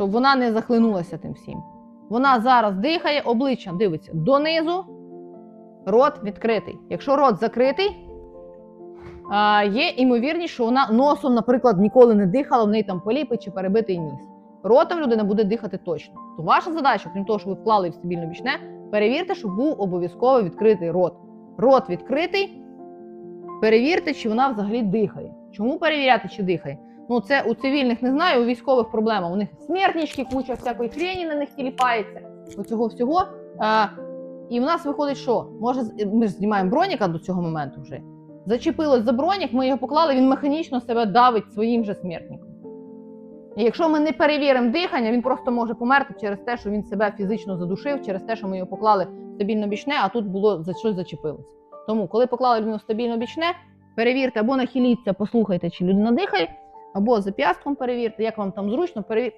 щоб вона не захлинулася тим всім. Вона зараз дихає, обличчям дивиться донизу, рот відкритий. Якщо рот закритий, є імовірність, що вона носом, наприклад, ніколи не дихала, в неї там поліпи чи перебитий ніс. Ротом людина буде дихати точно. То ваша задача, крім того, що ви вклали в стабільно бічне, перевірте, щоб був обов'язково відкритий рот. Рот відкритий, перевірте, чи вона взагалі дихає. Чому перевіряти, чи дихає? Ну, це у цивільних не знаю, у військових проблема. У них смертнички, куча всякої хрені на них тіліпається, оцього всього. А, і в нас виходить, що може, ми знімаємо броніка до цього моменту вже. Зачепилось за бронік, ми його поклали, він механічно себе давить своїм же смертником. І якщо ми не перевіримо дихання, він просто може померти через те, що він себе фізично задушив, через те, що ми його поклали стабільно бічне, а тут було за щось зачепилось. Тому, коли поклали людину стабільно бічне, перевірте або нахиліться, послухайте, чи людина дихає, або зап'ястком перевірте, як вам там зручно, перевір...